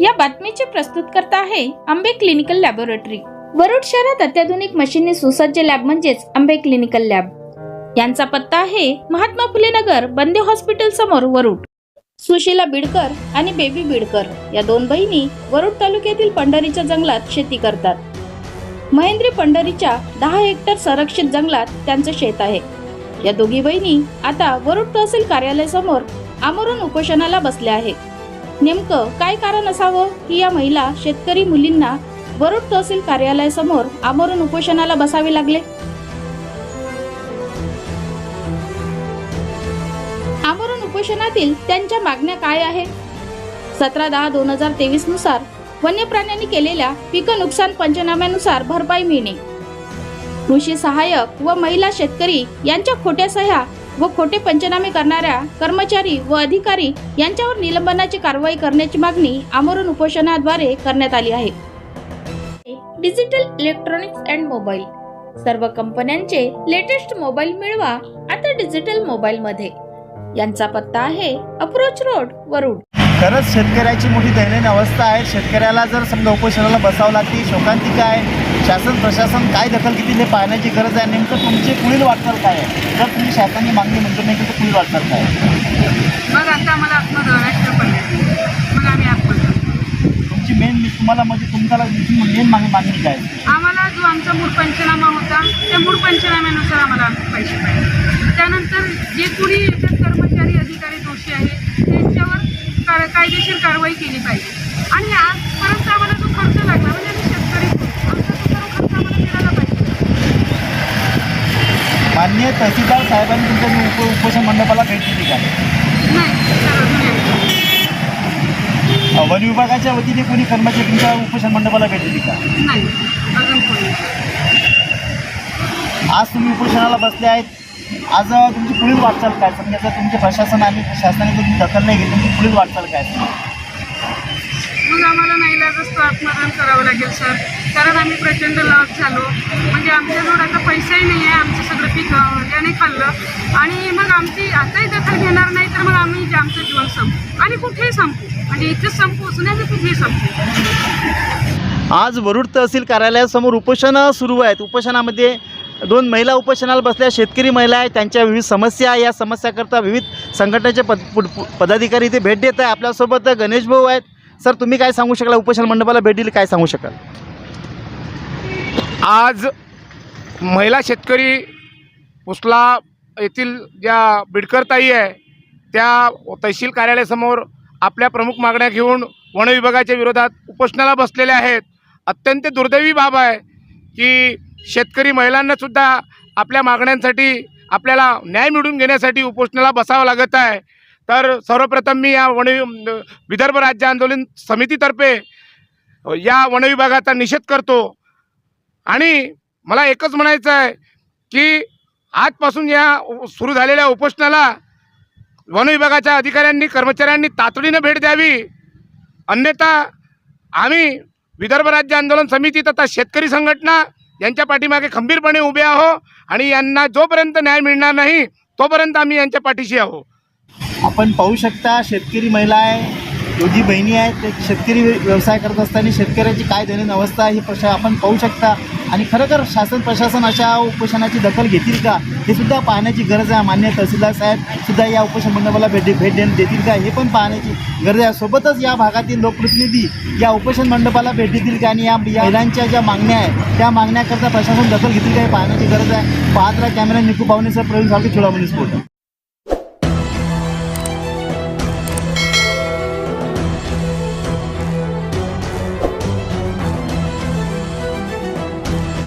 या बातमीचे प्रस्तुत करता आहे आंबे क्लिनिकल लॅबोरेटरी. वरुड शहरात अत्याधुनिक मशीनने सुसज्ज लॅब म्हणजेच आंबे क्लिनिकल लॅब. यांचा पत्ता आहे महात्मा फुले नगर बंदे हॉस्पिटल समोर वरुड. सुशीला बिडकर आणि बेबी बिडकर या दोन बहिणी वरुड तालुक्यातील पंढरीच्या जंगलात शेती करतात. महेंद्री पंढरीच्या दहा हेक्टर संरक्षित जंगलात त्यांचं शेत आहे. या दोघी बहिणी आता वरुड तहसील कार्यालयासमोर आमरून उपोषणाला बसल्या आहेत. नेमकं काय कारण असावं? की या महिला शेतकरी मुलींना वरुड तहसील कार्यालयासमोर आमरण उपोषणाला बसावे लागले. आमरण उपोषणातील त्यांच्या मागण्या काय आहेत? सतरा दहा दोन हजार तेवीसनुसार वन्य प्राण्यांनी केलेल्या पीक नुकसान पंचनाम्यानुसार भरपाई मिळणे. कृषी सहाय्यक व महिला शेतकरी यांच्या खोट्या सह्या व खोटे पंचनामे करणाऱ्या कर्मचारी व अधिकारी यांच्यावर निलंबनाची कारवाई करण्याची मागणी आमरण उपोषणाद्वारे करण्यात आली आहे. डिजिटल इलेक्ट्रॉनिक्स अँड मोबाईल सर्व कंपन्यांचे लेटेस्ट मोबाईल मिळवा आता डिजिटल मोबाईल मध्ये. यांचा पत्ता आहे अप्रोच रोड वरुड. खरंच शेतकऱ्याची मोठी दैनंदिन अवस्था आहे. शेतकऱ्याला जर समजा उपोषणाला बसावं लागते शोकांतिका आहे शासन प्रशासन काय दखल घेतील हे पाहण्याची गरज आहे. नेमकं तुमची पुढील वाटचाल काय आहे? जर तुम्ही शासनाने मागणी मंजूर नाही तर पुढील वाटचाल काय आहे? मग आता तुमची मेन तुम्हाला म्हणजे तुमच्याला मेन मागणी मागणी काय? आम्हाला जो आमचा मूळ पंचनामा होता त्या मूळ पंचनाम्यानुसार आम्हाला आमचे पैसे पाहिजे त्यानंतर जे कोणी याच्यात कर्मचारी अधिकारी दोषी आहे त्यांच्यावर कार कायदेशीर कारवाई केली पाहिजे. आणि आजपर्यंत आम्हाला जो खर्च लागला म्हणजे आम्ही शेतकरी आमचा तो सर्व खर्च आम्हाला मिळाला पाहिजे. माननीय तहसीलदार साहेबांनी तुमच्या उप उपोषण मंडपाला भेट दिली का? नाही वन विभागाच्या वतीने कोणी कर्मचारी तुमच्या उपोषण मंडपाला भेट दिली का? नाही. आज तुम्ही उपोषणाला बसले आहेत. आज तुमची पुढील वाटचाल काय? समजा जर तुमचे प्रशासन आणि शासनाने जर तुमची दखल नाही घेतली तुमची पुढील वाटचाल काय? मग आम्हाला नाईलाजच तो आत्मदान करावं लागेल सर. कारण आम्ही प्रचंड लॉस झालो. म्हणजे आमच्याजवळ आता पैसाही नाही आहे आमचं सगळं पीक याने खाल्लं. आणि मग आमची आताही दखल घेणार नाही तर मग आम्ही जे आमचं जीवन संपू. आणि कुठेही संपू. म्हणजे इथेच संपू असं नाही तर कुठेही संपू. आज वरुड तहसील कार्यालयासमोर उपोषणं सुरू आहेत. उपोषणामध्ये दोन महिला उपोषणाला बसल्या शेतकरी महिला आहेत त्यांच्या विविध समस्या या समस्याकरता विविध संघटनेचे पद पदाधिकारी इथे भेट देत आहे. आपल्यासोबत गणेश भाऊ आहेत. सर तुम्ही काय सांगू शकाल? उपोषण मंडपाला भेट दिली काय सांगू शकाल? आज महिला शेतकरी पुसला येथील ज्या बिडकरताई आहे त्या तहसील कार्यालयासमोर आपल्या प्रमुख मागण्या घेऊन वन विभागाच्या विरोधात उपोषणाला बसलेल्या आहेत. अत्यंत दुर्दैवी बाब आहे की शेतकरी महिलांनासुद्धा आपल्या मागण्यांसाठी आपल्याला न्याय मिळवून घेण्यासाठी उपोषणाला बसावं लागत आहे. तर सर्वप्रथम मी या वन विदर्भ राज्य आंदोलन समितीतर्फे या वनविभागाचा निषेध करतो. आणि मला एकच म्हणायचं आहे की आजपासून या सुरू झालेल्या उपोषणाला वनविभागाच्या अधिकाऱ्यांनी कर्मचाऱ्यांनी तातडीनं भेट द्यावी. अन्यथा आम्ही विदर्भ राज्य आंदोलन समिती तथा शेतकरी संघटना यांच्या पाठीमागे खंबीरपणे उभे आहो आणि यांना जोपर्यंत न्याय मिळणार नाही तोपर्यंत आम्ही यांच्या पाठीशी आहो. आपण पाहू शकता शेतकरी महिला आहे दोघी बहिणी आहेत ते शेतकरी व्यवसाय करत असताना शेतकऱ्याची काय दैनंद अवस्था ही प्रशा आपण पाहू शकता. आणि खरोखर शासन प्रशासन अशा उपोषणाची दखल घेतील का? हे सुद्धा पाहण्याची गरज आहे. मान्य तहसीलदार साहेब सुद्धा या उपोषण मंडपाला भेट भेट देतील का? हे पण पाहण्याची गरज आहे. सोबतच या भागातील लोकप्रतिनिधी या उपोषण मंडपाला भेट देतील का? आणि या या महिलांच्या ज्या मागण्या आहेत त्या मागण्याकरता प्रशासन दखल घेतील का? हे पाहण्याची गरज आहे. पाहत राहा. कॅमेरा निकू पाहुणे सर प्रवीण सावकी चुडामणी स्फोट